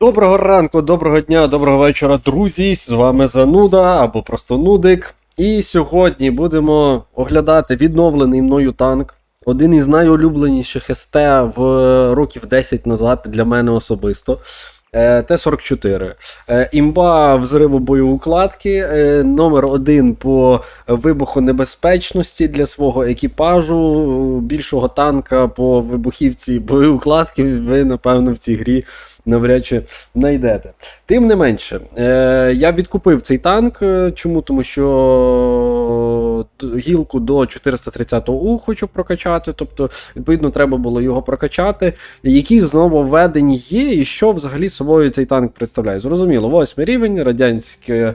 Доброго ранку, доброго дня, доброго вечора, друзі. З вами Зануда або просто Нудик. І сьогодні будемо оглядати відновлений мною танк. Один із найулюбленіших СТ в років 10 назад для мене особисто. Е, Т-44. Е, Імба взриву боєукладки, е, номер один по вибухонебезпечності для свого екіпажу, більшого танка по вибухівці боєукладки ви, напевно, в цій грі навряд чи знайдете. Тим не менше, е, я відкупив цей танк. Е, Чому? Тому що гілку до 430У хочу прокачати, тобто, відповідно, треба було його прокачати. Які знову введені є, і що взагалі собою цей танк представляє. Зрозуміло, восьмий рівень, радянська е,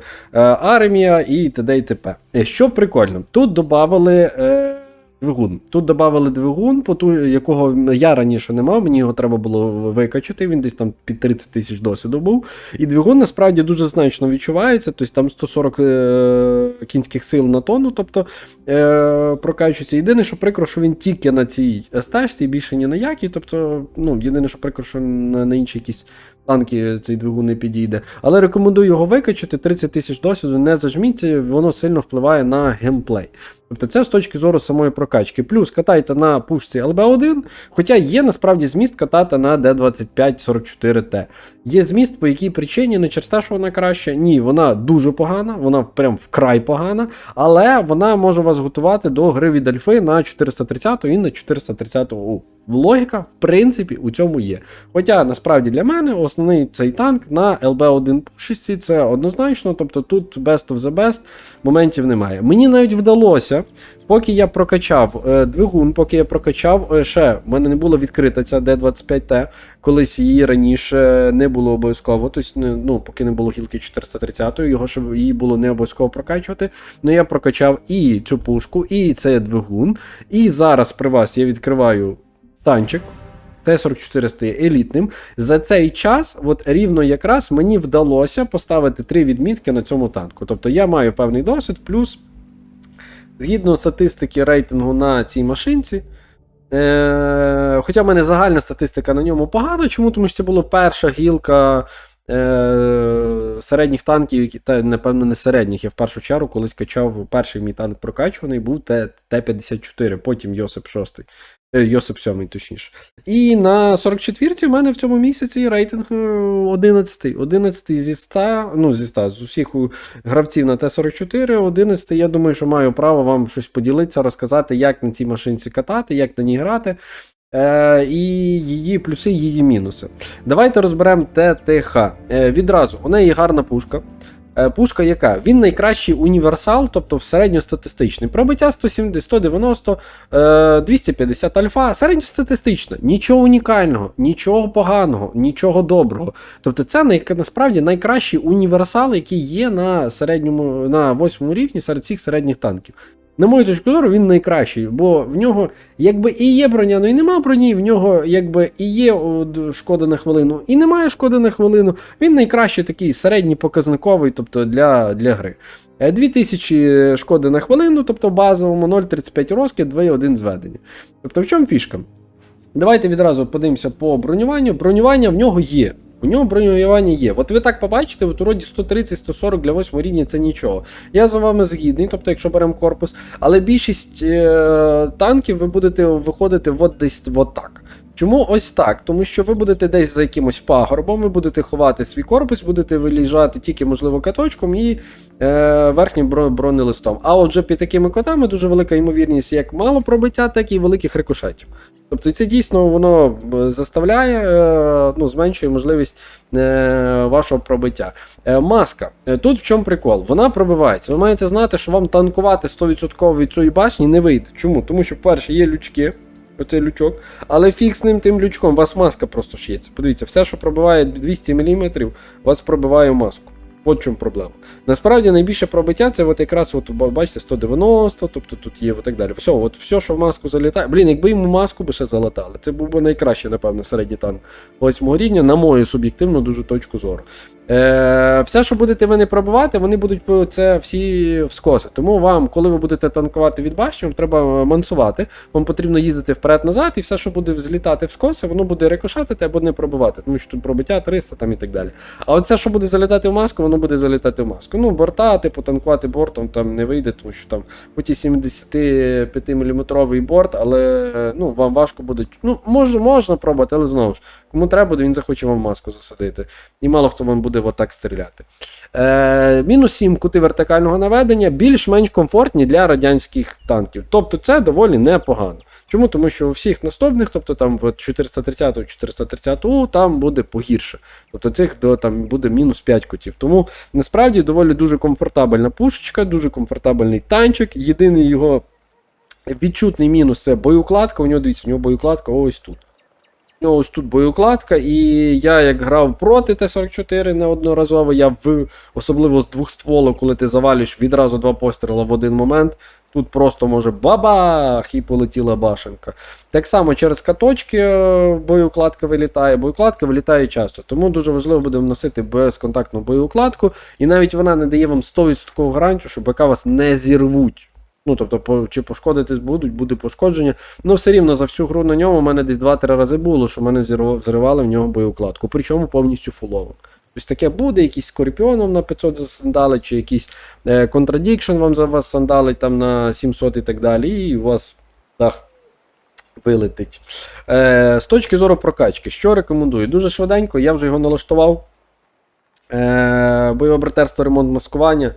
армія і т.д. і т.п. Е, Що прикольно, тут додали. Е, Двигун. Тут додали двигун, якого я раніше не мав, мені його треба було викачати, він десь там під 30 тисяч досвіду був. І двигун насправді дуже значно відчувається, тобто там 140 е- кінських сил на тонну, тобто е- прокачується. Єдине, що прикро, що він тільки на цій СТ, більше ні на якій. Тобто, ну, єдине, що прикро, що на, на інші якісь танки цей двигун не підійде. Але рекомендую його викачати, 30 тисяч досвіду, не зажміться, воно сильно впливає на геймплей. Тобто це з точки зору самої прокачки. Плюс катайте на пушці LB1, хоча є насправді зміст катати на D2544T. Є зміст, по якій причині, не через те, що вона краща. Ні, вона дуже погана, вона прям вкрай погана, але вона може вас готувати до гри від Альфи на 430 і на 430 У. Логіка, в принципі, у цьому є. Хоча насправді для мене основний цей танк на LB1 пушці це однозначно, тобто тут best of the best, моментів немає. Мені навіть вдалося, поки я прокачав е, двигун, поки я прокачав е, ще, в мене не було відкрита ця D25T, колись її раніше не було обов'язково, тобто, ну, поки не було гілки 430, його ще її було не обов'язково прокачувати. Ну я прокачав і цю пушку, і цей двигун. І зараз при вас я відкриваю танчик. Т-44 стає елітним. За цей час, от рівно якраз мені вдалося поставити три відмітки на цьому танку. Тобто я маю певний досвід, плюс, згідно статистики рейтингу на цій машинці. Е, хоча в мене загальна статистика на ньому погана. Чому? Тому що це була перша гілка е, середніх танків, та, напевно, не середніх. Я в першу чергу колись качав перший мій танк прокачуваний, був Т- Т-54, потім Йосип 6. Е, Йосип 7, точніше. І на 44-ці в мене в цьому місяці рейтинг е, 11. 11 зі 100, ну зі 100, з усіх гравців на Т-44, 11. Я думаю, що маю право вам щось поділитися, розказати, як на цій машинці катати, як на ній грати. Е, і її плюси, її мінуси. Давайте розберемо ТТХ. Е, відразу, у неї гарна пушка. Е, Пушка яка? Він найкращий універсал, тобто в середньостатистичний. Пробиття 170, 190, е, 250 альфа, середньостатистично. Нічого унікального, нічого поганого, нічого доброго. Тобто це насправді найкращий універсал, який є на середньому, на восьмому рівні серед всіх середніх танків. На мою точку зору, він найкращий, бо в нього якби і є броня, ну і нема броні, в нього якби і є шкода на хвилину, і немає шкоди на хвилину. Він найкращий такий середній показниковий, тобто для, для гри. Е, 2000 шкоди на хвилину, тобто базовому 0,35 розкид, 2,1 зведення. Тобто в чому фішка? Давайте відразу подивимося по бронюванню. Бронювання в нього є. У нього бронювання є. От ви так побачите, от уроді 130-140 для 8 рівня це нічого. Я за вами згідний, тобто, якщо беремо корпус, але більшість е- танків ви будете виходити от десь от так. Чому ось так? Тому що ви будете десь за якимось пагорбом, ви будете ховати свій корпус, будете виліжати тільки, можливо, каточком і е, верхнім бронелистом. А отже, під такими котами дуже велика ймовірність як мало пробиття, так і великих рикошетів. Тобто це дійсно воно е, заставляє, е, ну, зменшує можливість е, вашого пробиття. Маска. Тут в чому прикол? Вона пробивається. Ви маєте знати, що вам танкувати 100% від цієї башні не вийде. Чому? Тому що, перше, є лючки. Оцей лючок, але фіг з ним тим лючком, у вас маска просто шиється. Подивіться, все, що пробиває 200 мм, у вас пробиває маску. От чому проблема. Насправді найбільше пробиття це от якраз, от, бачите, 190, тобто тут є і так далі. Все, от все, що в маску залітає. Блін, якби йому маску би ще залатали, це був би найкращий, напевно, середній танк восьмого рівня, на мою суб'єктивну дуже точку зору. Е, все, що будете ви не пробивати, вони будуть це всі вскоси. Тому вам, коли ви будете танкувати від башні, вам треба мансувати. Вам потрібно їздити вперед-назад, і все, що буде злітати в скоси, воно буде рикошатити або не пробивати, тому що тут пробиття 300 там і так далі. А от все, що буде залітати в маску, воно буде залітати в маску. Ну, борта, типу, танкувати бортом там не вийде, тому що там хоч і 75 мм борт, але е, ну, вам важко буде. Ну, може, можна пробувати, але знову ж, кому треба, він захоче вам маску засадити. І мало хто вам буде отак стріляти. Е, мінус 7 кути вертикального наведення більш-менш комфортні для радянських танків. Тобто це доволі непогано. Чому? Тому що у всіх наступних, тобто там в 430 430 у там буде погірше. Тобто цих до, там буде мінус 5 кутів. Тому насправді доволі дуже комфортабельна пушечка, дуже комфортабельний танчик. Єдиний його відчутний мінус це боєукладка. У нього дивіться, у нього боєукладка ось тут. Нього ось тут боєукладка, і я як грав проти Т-44 неодноразово, я в особливо з двох стволок, коли ти завалюєш відразу два постріли в один момент. Тут просто може бабах і полетіла башенка. Так само через каточки е, боєукладка вилітає. Боєукладка вилітає часто, тому дуже важливо буде вносити безконтактну боєукладку, і навіть вона не дає вам 100% гарантію, що БК вас не зірвуть. Ну, тобто, по, чи пошкодитись будуть, буде пошкодження. Ну, все рівно за всю гру на ньому у мене десь 2-3 рази було, що мене зривали в нього боєукладку, причому повністю фулову. Тобто таке буде, якийсь скорпіоном на 500 засандалить, чи якийсь е, Contradiction вам за вас сандалить там на 700 і так далі, і у вас дах вилетить. Е, з точки зору прокачки, що рекомендую? Дуже швиденько, я вже його налаштував. Е, бойове братерство, ремонт маскування.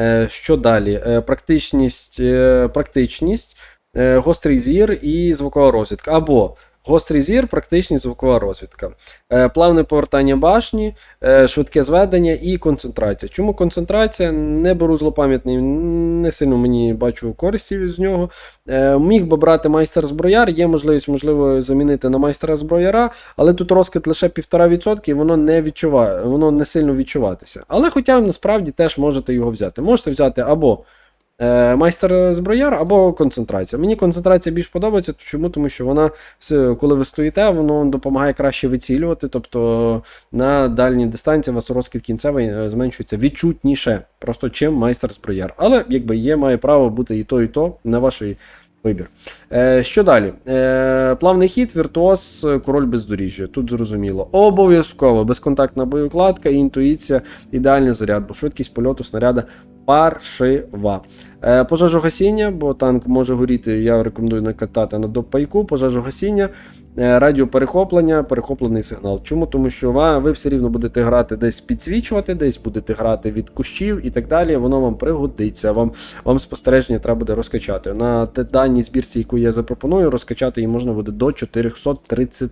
Е, що далі? Е, практичність, е, практичність гострий зір і звукова розвідка. Або гострий зір, практичність звукова розвідка. Е, плавне повертання башні, е, швидке зведення і концентрація. Чому концентрація? Не беру злопам'ятний, не сильно мені бачу користі з нього. Е, міг би брати майстер зброяр, є можливість, можливо, замінити на майстера зброяра, але тут розкид лише 1,5% і воно не відчуває, воно не сильно відчуватися. Але хоча насправді теж можете його взяти. Можете взяти або майстер зброяр, або концентрація. Мені концентрація більш подобається. Чому? Тому що вона, коли ви стоїте, воно допомагає краще вицілювати. Тобто на дальній дистанції у вас розкид кінцевий е, зменшується відчутніше, просто чим майстер зброяр. Але якби є, має право бути і то, і то на ваш вибір. Е, що далі? Е, плавний хід, віртуоз, е, король бездоріжжя. Тут зрозуміло. Обов'язково безконтактна боєукладка, інтуїція, ідеальний заряд, бо швидкість польоту снаряда паршива. Е, пожежогасіння, бо танк може горіти, я рекомендую не катати на допайку. Пожежогасіння, е, радіоперехоплення, перехоплений сигнал. Чому? Тому що ви все рівно будете грати десь підсвічувати, десь будете грати від кущів і так далі. Воно вам пригодиться. Вам, вам спостереження треба буде розкачати. На даній збірці, яку я запропоную, розкачати її можна буде до 430.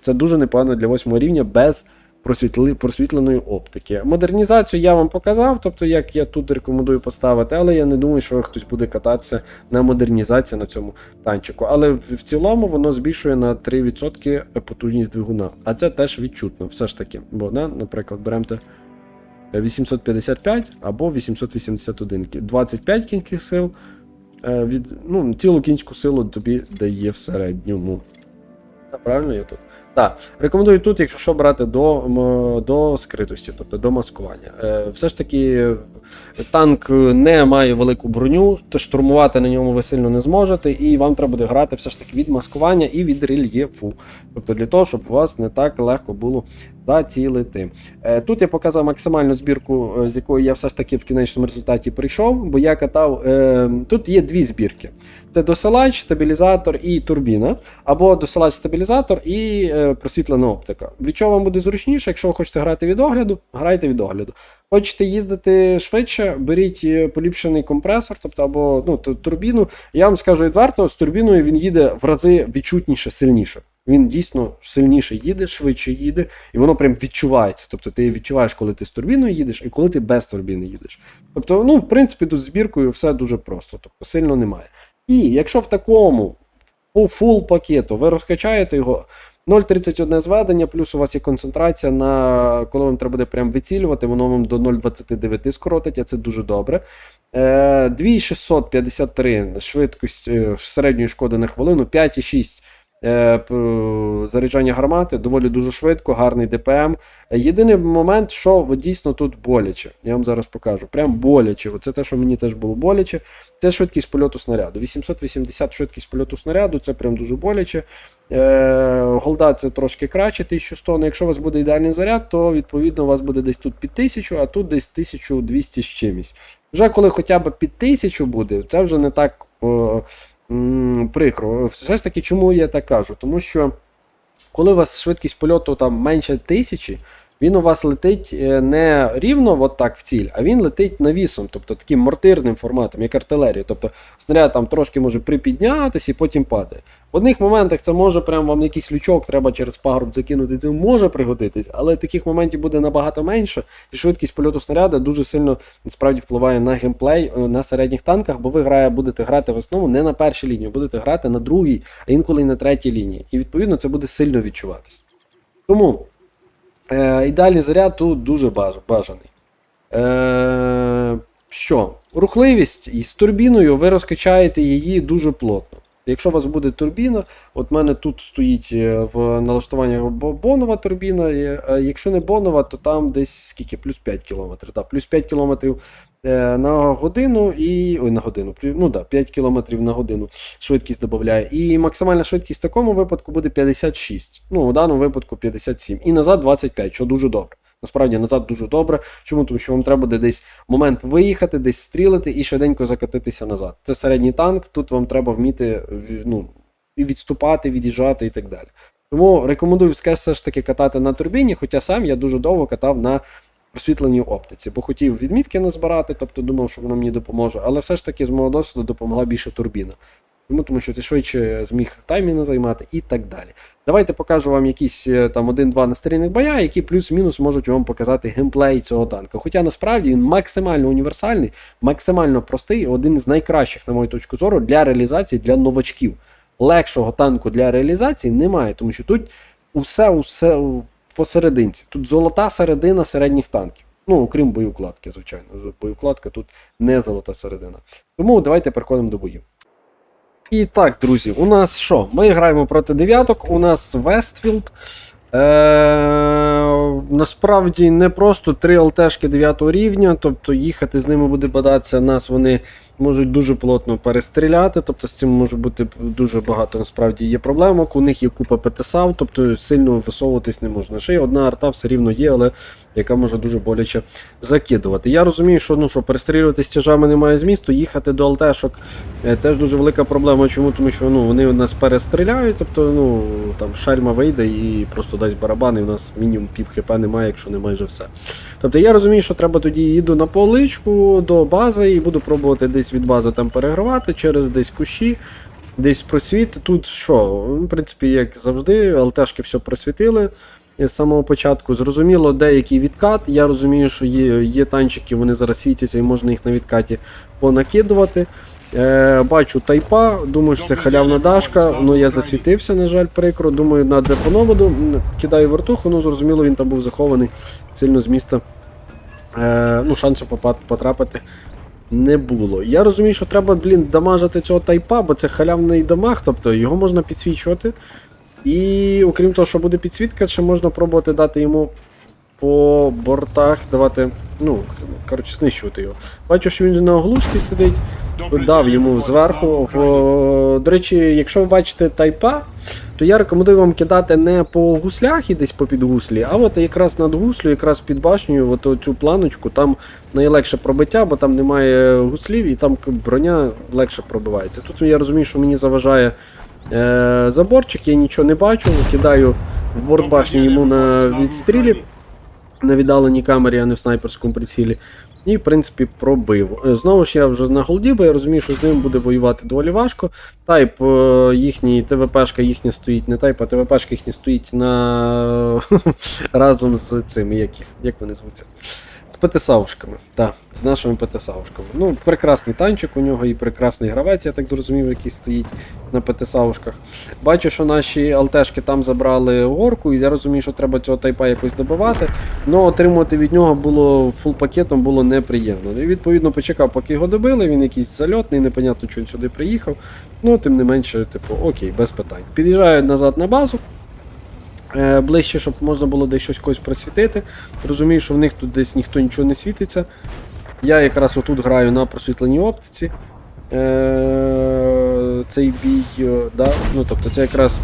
Це дуже непогано для 8 рівня без просвітли, просвітленої оптики. Модернізацію я вам показав, тобто як я тут рекомендую поставити, але я не думаю, що хтось буде кататися на модернізації на цьому танчику. Але в цілому воно збільшує на 3% потужність двигуна. А це теж відчутно, все ж таки. Бо, да, наприклад, беремоте 855 або 881, 25 кінських сил. е, Від, ну, цілу кінську силу тобі дає в середньому. Правильно я тут? Так, рекомендую тут, якщо що, брати до, до скритості, тобто до маскування. Е, все ж таки, танк не має велику броню, то штурмувати на ньому ви сильно не зможете, і вам треба буде грати все ж таки від маскування і від рельєфу. Тобто для того, щоб у вас не так легко було зацілити. Е, Тут я показав максимальну збірку, е, з якої я все ж таки в кінечному результаті прийшов, бо я катав. Е, тут є дві збірки: це досилач, стабілізатор і турбіна, або досилач, стабілізатор і е, просвітлена оптика. Від чого вам буде зручніше, якщо ви хочете грати від огляду, грайте від огляду. Хочете їздити швидше, беріть е, поліпшений компресор, тобто або ну, турбіну. Я вам скажу відверто, з турбіною він їде в рази відчутніше, сильніше. Він дійсно сильніше їде, швидше їде, і воно прям відчувається. Тобто ти відчуваєш, коли ти з турбіною їдеш, і коли ти без турбіни їдеш. Тобто, ну, в принципі, тут збіркою все дуже просто, тобто сильно немає. І якщо в такому по фул пакету ви розкачаєте його. 0,31 зведення, плюс у вас є концентрація на коли вам треба буде прям вицілювати, воно вам до 0,29 скоротить, а це дуже добре. Е, 2653 швидкість е, середньої шкоди на хвилину, 5,6 е, заряджання гармати, доволі дуже швидко, гарний ДПМ. Єдиний момент, що дійсно тут боляче. Я вам зараз покажу. Прям боляче. Це те, що мені теж було боляче. Це швидкість польоту снаряду. 880 швидкість польоту снаряду, це прям дуже боляче. Е, голда це трошки краще, 1100. Ну, якщо у вас буде ідеальний заряд, то відповідно у вас буде десь тут під 1000, а тут десь 1200 з чимось. Вже коли хоча б під 1000 буде, це вже не так прикро. Все ж таки, чому я так кажу? Тому що коли у вас швидкість польоту там менше тисячі, він у вас летить е, не рівно от так в ціль, а він летить навісом, тобто таким мортирним форматом, як артилерія. Тобто снаряд там трошки може припіднятися і потім падає. В одних моментах це може прям вам якийсь лючок, треба через пагорб закинути, це може пригодитись, але таких моментів буде набагато менше, і швидкість польоту снаряда дуже сильно насправді впливає на геймплей е, на середніх танках, бо ви грає, будете грати в основному не на першій лінії, будете грати на другій, а інколи й на третій лінії. І відповідно це буде сильно відчуватись. Тому е, ідеальний заряд тут дуже бажаний. Е, що? Рухливість із турбіною ви розкачаєте її дуже плотно. Якщо у вас буде турбіна, от в мене тут стоїть е, в налаштуванні бо- бонова турбіна. е, Якщо не бонова, то там десь скільки? Плюс 5 км. Так, плюс 5 км на годину і. Ой, на годину. Ну да, 5 км на годину швидкість додає. І максимальна швидкість в такому випадку буде 56. Ну, у даному випадку 57. І назад 25, що дуже добре. Насправді назад дуже добре. Чому? Тому що вам треба буде десь момент виїхати, десь стрілити і швиденько закатитися назад. Це середній танк, тут вам треба вміти ну, відступати, від'їжджати і так далі. Тому рекомендую все ж таки катати на турбіні, хоча сам я дуже довго катав на просвітленій оптиці, бо хотів відмітки назбирати, тобто думав, що воно мені допоможе, але все ж таки з мого досвіду допомогла більше турбіна. Тому, тому що ти швидше зміг таймінги займати і так далі. Давайте покажу вам якісь е, там один-два настарінних боя, які плюс-мінус можуть вам показати геймплей цього танка. Хоча насправді він максимально універсальний, максимально простий, один з найкращих, на мою точку зору, для реалізації для новачків. Легшого танку для реалізації немає, тому що тут усе, усе посерединці. Тут золота середина середніх танків. Ну, окрім боєукладки, звичайно. Боєукладка тут не золота середина. Тому давайте переходимо до боїв. І так, друзі, у нас що? Ми граємо проти дев'яток, у нас Вестфілд. Е, насправді не просто три ЛТшки 9 рівня, тобто їхати з ними буде бадатися, нас вони можуть дуже плотно перестріляти, тобто з цим може бути дуже багато насправді є проблемок. У них є купа ПТСАВ, тобто сильно висовуватись не можна. Ще й одна арта все рівно є, але яка може дуже боляче закидувати. Я розумію, що ну що перестрілювати з тяжами немає змісту, їхати до ЛТшок е, теж дуже велика проблема. Чому? Тому що ну, вони нас перестріляють, тобто ну, там шальма вийде і просто дасть барабан, і в нас мінімум пів хп немає, якщо не майже все. Тобто я розумію, що треба тоді їду на поличку до бази і буду пробувати десь від бази там перегравати через десь кущі. Десь просвіт. Тут що? В принципі, як завжди, ЛТшки все просвітили з самого початку. Зрозуміло, деякий відкат. Я розумію, що є, є танчики, вони зараз світяться і можна їх на відкаті понакидувати. Е, бачу тайпа, думаю, що це халявна дашка. Ну я засвітився, на жаль, прикро. Думаю, на депоноводу кидаю вертуху, ну зрозуміло, він там був захований сильно з міста. Е, ну, шансу потрапити не було. Я розумію, що треба, блін, дамажити цього тайпа, бо це халявний дамаг, тобто його можна підсвічувати. І окрім того, що буде підсвітка, ще можна пробувати дати йому по бортах, давати, ну, коротше, знищувати його. Бачу, що він на оглушці сидить, дав йому зверху. В, до речі, якщо ви бачите тайпа, то я рекомендую вам кидати не по гуслях і десь по підгуслі, а от якраз над гуслю, якраз під башнею, от цю планочку, там найлегше пробиття, бо там немає гуслів і там броня легше пробивається. Тут я розумію, що мені заважає е, заборчик, я нічого не бачу, кидаю в борт башні йому на відстрілі, на віддаленій камері, а не в снайперському прицілі. І, в принципі, пробив. Е, Знову ж я вже на голді, бо я розумію, що з ним буде воювати доволі важко. Тайп е, їхній, ТВПшка їхня стоїть, не тайп, а ТВПшка їхня стоїть на разом з цими, як, як вони звуться? ПТСАушками. Так, з нашими ПТСАушками. Ну, прекрасний танчик у нього і прекрасний гравець, я так зрозумів, який стоїть на ПТСАушках. Бачу, що наші ЛТшки там забрали горку, і я розумію, що треба цього тайпа якось добивати. але отримувати від нього було фул пакетом було неприємно. І відповідно почекав, поки його добили. Він якийсь зальотний, непонятно, чого він сюди приїхав. Ну, тим не менше, типу, окей, без питань. Під'їжджаю назад на базу. Е, ближче, щоб можна було десь щось когось просвітити. Розумію, що в них тут десь ніхто нічого не світиться. Я якраз отут граю на просвітленій оптиці. Е, цей бій, е, да? ну, тобто це якраз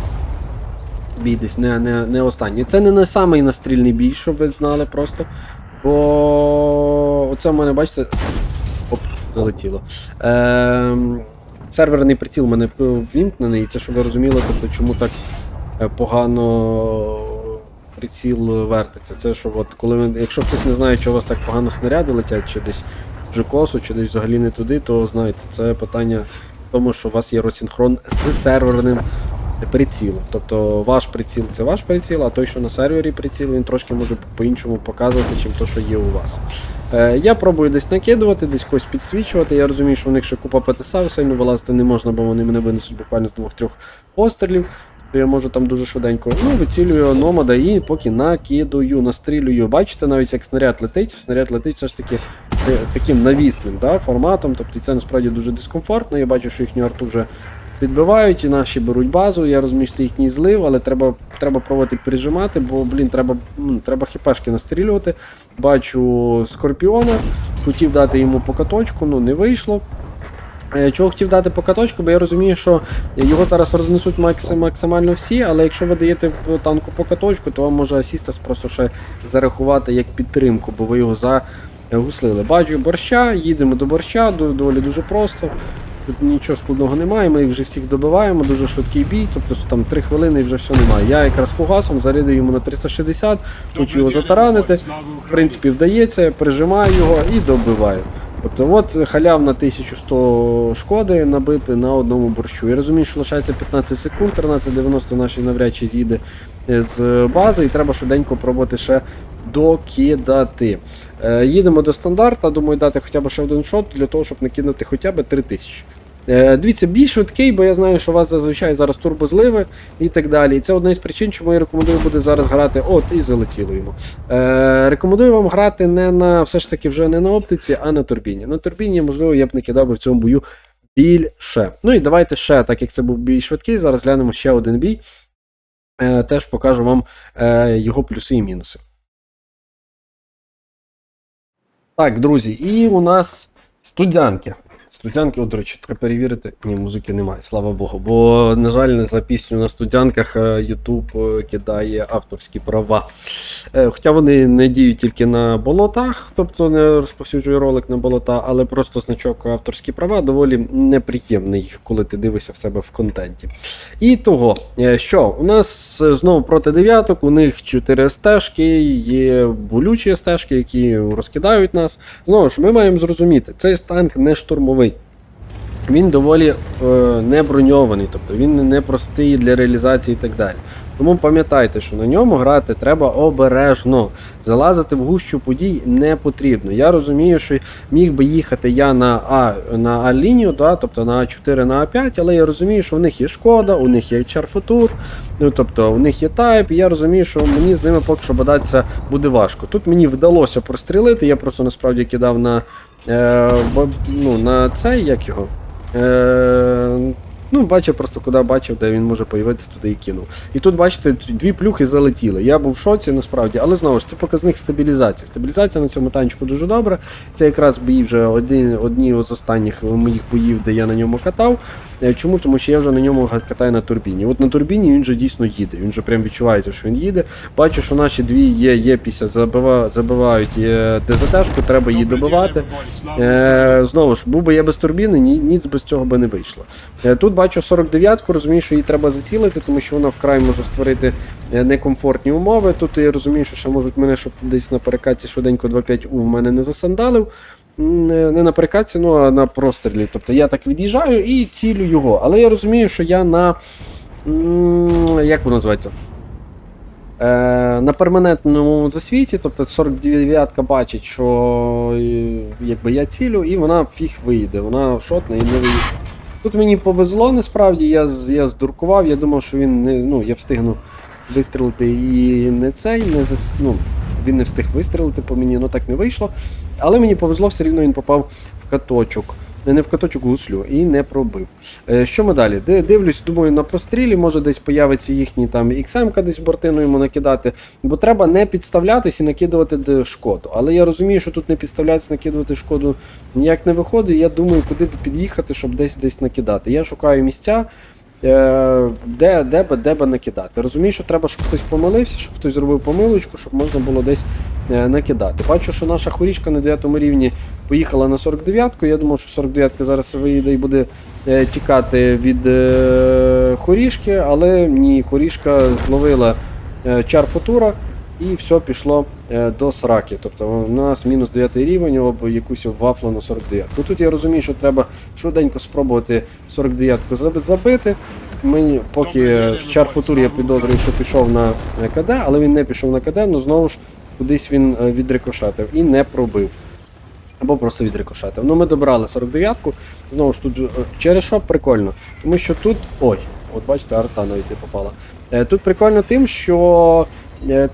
бій десь не, не, не останній. Це не не самий настрільний бій, щоб ви знали просто. Бо оце в мене, бачите, оп, залетіло. Е, серверний приціл у мене ввімкнений, і це щоб ви розуміли, тобто, чому так погано приціл вертиться. Це що, от, коли ви, якщо хтось не знає, що у вас так погано снаряди летять, чи десь в джекосу, чи десь взагалі не туди, то знаєте, це питання в тому, що у вас є розсинхрон з серверним прицілом. Тобто ваш приціл це ваш приціл, а той, що на сервері приціл, він трошки може по-іншому показувати, чим то, що є у вас. Е, я пробую десь накидувати, десь когось підсвічувати. Я розумію, що в них ще купа ПТСА, сильно вилазити не можна, бо вони мене винесуть буквально з двох-трьох пострілів. То я можу там дуже швиденько. Ну, вицілюю номада і поки накидую, настрілюю. Бачите, навіть як снаряд летить, снаряд летить все ж таки е, таким навісним да, форматом. Тобто це насправді дуже дискомфортно. Я бачу, що їхню арту вже підбивають, і наші беруть базу. Я розумію, що це їхній злив, але треба треба пробувати пережимати, бо, блін, треба треба хіпешки настрілювати. Бачу скорпіона, хотів дати йому по каточку, ну не вийшло. Е, Чого хотів дати по каточку, бо я розумію, що його зараз рознесуть максим- максимально всі, але якщо ви даєте по танку по каточку, то вам може асістас просто ще зарахувати як підтримку, бо ви його загуслили. Бачу борща, їдемо до борща, доволі дуже просто. Тут нічого складного немає, ми їх вже всіх добиваємо, дуже швидкий бій, тобто там 3 хвилини і вже все немає. Я якраз фугасом зарядив йому на 360, хочу його затаранити. В принципі, вдається, прижимаю його і добиваю. Тобто, от халявна 1100 шкоди набити на одному борщу. Я розумію, що лишається 15 секунд, 13.90 наші навряд чи з'їде е, з бази, і треба швиденько пробувати ще докидати. Е, їдемо до стандарта, думаю, дати хоча б ще один шот для того, щоб накинути хоча б 3000. Е, Дивіться, більш швидкий, бо я знаю, що у вас зазвичай зараз турбозливи і так далі. І це одна із причин, чому я рекомендую буде зараз грати. От, і залетіло йому. Е, рекомендую вам грати не на все ж таки вже не на оптиці, а на турбіні. На турбіні, можливо, я б не кидав би в цьому бою більше. Ну і давайте ще, так як це був бій швидкий, зараз глянемо ще один бій. Е, теж покажу вам е, його плюси і мінуси. Так, друзі, і у нас студянки. Студянки, от, до речі, треба перевірити. Ні, музики немає, слава Богу. Бо, на жаль, за пісню на студянках е, YouTube е, кидає авторські права. Е, Хоча вони не діють тільки на болотах, тобто не розповсюджує ролик на болота, але просто значок авторські права доволі неприємний, коли ти дивишся в себе в контенті. І того, е, що у нас е, знову проти дев'яток, у них 4 стежки, є болючі стежки, які розкидають нас. Знову ж, ми маємо зрозуміти, цей танк не штурмовий. Він доволі е, не броньований, тобто він не простий для реалізації і так далі. Тому пам'ятайте, що на ньому грати треба обережно. Залазити в гущу подій не потрібно. Я розумію, що міг би їхати я на А на А лінію, да, тобто на А4 на А5, але я розумію, що в них є шкода, у них є чарфотур, ну тобто у них є тайп, і я розумію, що мені з ними поки що бодатися буде важко. Тут мені вдалося прострілити, я просто насправді кидав на, е, ну, на цей, як його. Е, ну, бачив просто, куди бачив, де він може появитися, туди і кинув. І тут, бачите, дві плюхи залетіли. Я був в шоці насправді, але знову ж це показник стабілізації. Стабілізація на цьому танчику дуже добра. Це якраз бої вже одні одні з останніх моїх боїв, де я на ньому катав. Е, Чому? Тому що я вже на ньому катаю на турбіні. От на турбіні він вже дійсно їде. Він вже прям відчувається, що він їде. Бачу, що наші дві є єпіся забива, забивають є ДЗТшку, треба її добивати. Е, знову ж, був би я без турбіни, ні, ніц без цього би не вийшло. Е, тут бачу 49-ку, розумію, що її треба зацілити, тому що вона вкрай може створити е, некомфортні умови. Тут я розумію, що ще можуть мене, щоб десь на перекатці швиденько 2.5 у в мене не засандалив. Не не на перекатці, ну а на прострілі. Тобто я так від'їжджаю і цілю його. Але я розумію, що я на. Як воно називається? Е, на перманентному засвіті, тобто 49-ка бачить, що е, якби я цілю, і вона фіг вийде, вона шотне і не вийде. Тут мені повезло, насправді, я, я здуркував, я думав, що він не, ну, я встигну вистрілити і не цей, не зас, ну, він не встиг вистрілити по мені, ну так не вийшло. Але мені повезло, все рівно він попав в каточок. Не в каточок гуслю і не пробив. Е, що ми далі? Дивлюсь, думаю, на прострілі, може десь появиться їхній там XM десь в бортину йому накидати. Бо треба не підставлятись і накидувати шкоду. Але я розумію, що тут не підставлятися, накидувати шкоду ніяк не виходить. Я думаю, куди б під'їхати, щоб десь десь накидати. Я шукаю місця. Е, Де, де, би, де би накидати. Розумію, що треба, щоб хтось помилився, щоб хтось зробив помилочку, щоб можна було десь е, накидати. Бачу, що наша хорічка на 9 рівні поїхала на 49-ку. Я думав, що 49-ка зараз виїде і буде е, тікати від хорішки, але ні, хорішка зловила чар футура і все пішло е, до сраки. Тобто у нас мінус 9 рівень об якусь вафлу на 49. Ну, тут я розумію, що треба швиденько спробувати 49-ку забити. Мені поки чар футур я підозрюю, що пішов на е, КД, але він не пішов на КД, ну знову ж кудись він е, відрикошетив і не пробив. Або просто відрикошетив. Ну, ми добрали 49-ку. Знову ж тут через що прикольно. Тому що тут. Ой, от бачите, арта навіть не попала. Тут прикольно тим, що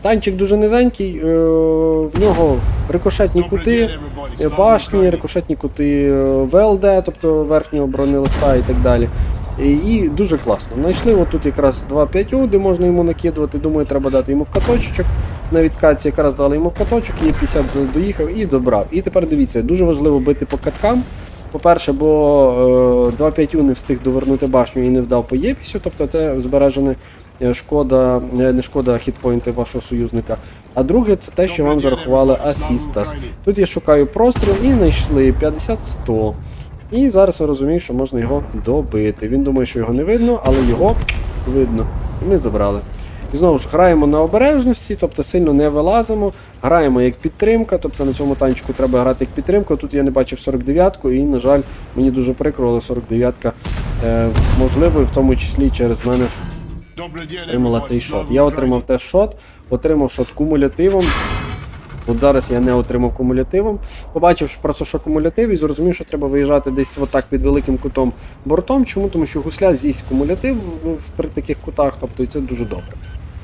танчик дуже низенький, е, в нього рикошетні кути, е, башні, рикошетні кути е, ВЛД, тобто верхнього бронелиста і так далі. І, дуже класно. Знайшли отут якраз 2-5 де можна йому накидувати. Думаю, треба дати йому в каточок. На відкатці якраз дали йому в каточок, і 50 доїхав і добрав. І тепер дивіться, дуже важливо бити по каткам. По-перше, бо е, 2-5 не встиг довернути башню і не вдав по єпісю, тобто це збережене е, шкода, е, не шкода хітпоінти вашого союзника. А друге, це те, що вам зарахували асістас. Тут я шукаю простріл і знайшли 50-100. І зараз я розумію, що можна його добити. Він думає, що його не видно, але його видно. І ми забрали. І знову ж граємо на обережності, тобто сильно не вилазимо. Граємо як підтримка, тобто на цьому танчику треба грати як підтримка. Тут я не бачив 49-ку, і, на жаль, мені дуже прикро, але 49-ка, е, можливо, і в тому числі через мене отримала цей шот. Я отримав теж шот, отримав шот кумулятивом. От зараз я не отримав кумулятивом. Побачив просто, що кумулятив, і зрозумів, що треба виїжджати десь отак під великим кутом бортом. Чому? Тому що гусля з'їсть кумулятив при таких кутах, тобто і це дуже добре.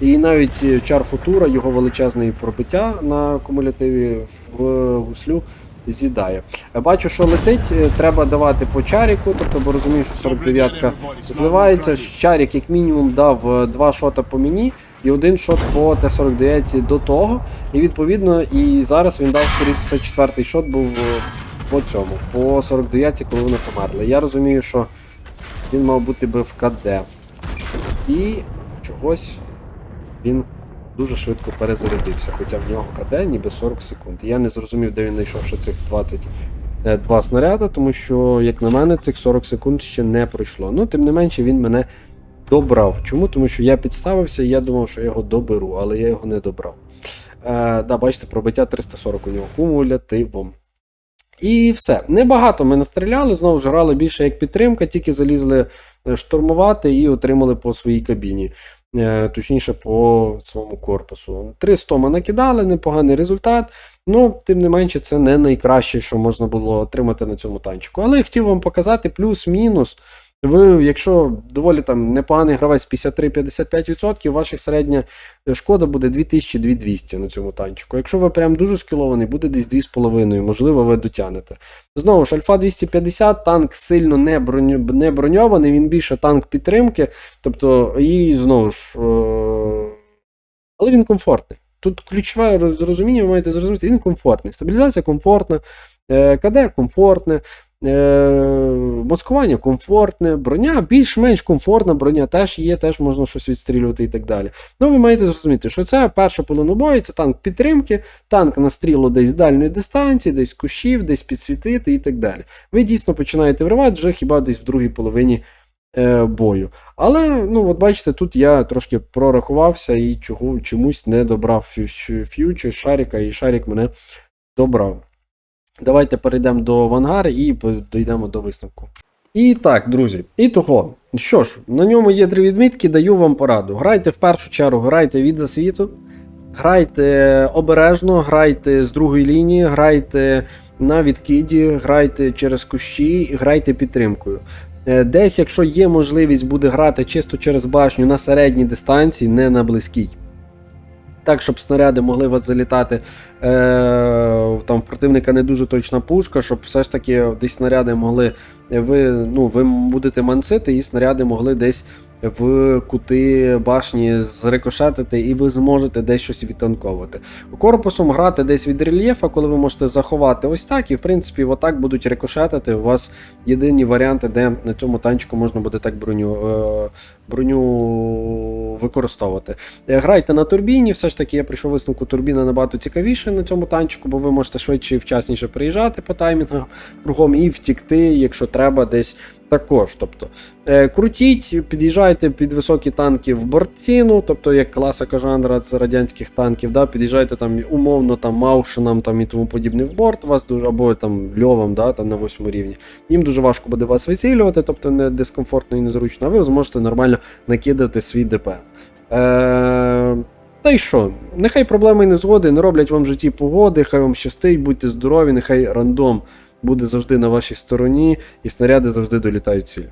І навіть е, чар футура, його величезне пробиття на кумулятиві в гуслю з'їдає. Бачу, що летить, е, треба давати по чаріку, тобто, бо розумію, що 49-ка зливається. Чарік, як мінімум, дав е, два шота по мені і один шот по Т-49 до того. І відповідно, і зараз він дав, скоріше все, четвертий шот був е, по цьому, по 49-ці, коли вони померли. Я розумію, що він мав бути би в КД. І чогось він дуже швидко перезарядився, хоча в нього КД ніби 40 секунд. Я не зрозумів, де він знайшов ще цих 22 снаряди, тому що, як на мене, цих 40 секунд ще не пройшло. Ну, тим не менше, він мене добрав. Чому? Тому що я підставився і я думав, що я його доберу, але я його не добрав. Е, да, бачите, пробиття 340 у нього кумулятивом. І все. Небагато ми настріляли, знову ж грали більше як підтримка, тільки залізли е, штурмувати і отримали по своїй кабіні. Е, Точніше, по своєму корпусу. 300 ми накидали, непоганий результат. Ну, тим не менше, це не найкраще, що можна було отримати на цьому танчику. Але я хотів вам показати плюс-мінус. Ви, якщо доволі там непоганий гравець 53-55%, ваша середня шкода буде 2000-2200 на цьому танчику. Якщо ви прям дуже скілований, буде десь 2,5, можливо, ви дотягнете. Знову ж, Альфа 250, танк сильно не, броню, не броньований, він більше танк підтримки. Тобто, і знову ж. Е- але він комфортний. Тут ключове розуміння, ви маєте зрозуміти, він комфортний. Стабілізація комфортна, е, КД комфортне, маскування комфортне, броня більш-менш комфортна, броня теж є, теж можна щось відстрілювати і так далі. Ну, ви маєте зрозуміти, що це перша половина бою, це танк підтримки, танк на стрілу десь з дальньої дистанції, десь кущів, десь підсвітити і так далі. Ви дійсно починаєте вривати вже хіба десь в другій половині е, бою. Але, ну, от бачите, тут я трошки прорахувався і чого, чомусь не добрав фю- ф'ючер, шаріка, і шарік мене добрав. Давайте перейдемо до Вангари і дійдемо до висновку. І так, друзі, і того. Що ж, на ньому є три відмітки, даю вам пораду. Грайте в першу чергу, грайте від засвіту, грайте обережно, грайте з другої лінії, грайте на відкиді, грайте через кущі, грайте підтримкою. Е, Десь, якщо є можливість буде грати чисто через башню на середній дистанції, не на близькій. Так, щоб снаряди могли вас залітати. Е, там в противника не дуже точна пушка, щоб все ж таки десь снаряди могли. Ви, ну, ви будете мансити, і снаряди могли десь в кути башні зрикошетити, і ви зможете десь щось відтанковувати. Корпусом грати десь від рельєфа, коли ви можете заховати ось так, і в принципі отак будуть рикошетити. У вас єдині варіанти, де на цьому танчику можна буде так броню, е, броню використовувати. Е, Грайте на турбіні, все ж таки я прийшов висновку, турбіна набагато цікавіше на цьому танчику, бо ви можете швидше і вчасніше приїжджати по таймінгу кругом і втікти, якщо треба, десь також. Тобто, е, крутіть, під'їжджайте під високі танки в бортіну, тобто як класика жанра з радянських танків, да, під'їжджайте там умовно там Маушинам там, і тому подібне в борт, вас дуже, або там льовам да, там, на восьмому рівні. Їм дуже важко буде вас вицілювати, тобто не дискомфортно і незручно, а ви зможете нормально накидати свій ДП. Е, та й що? Нехай проблеми і незгоди не роблять вам в житті погоди, хай вам щастить, будьте здорові, нехай рандом буде завжди на вашій стороні, і снаряди завжди долітають ціль.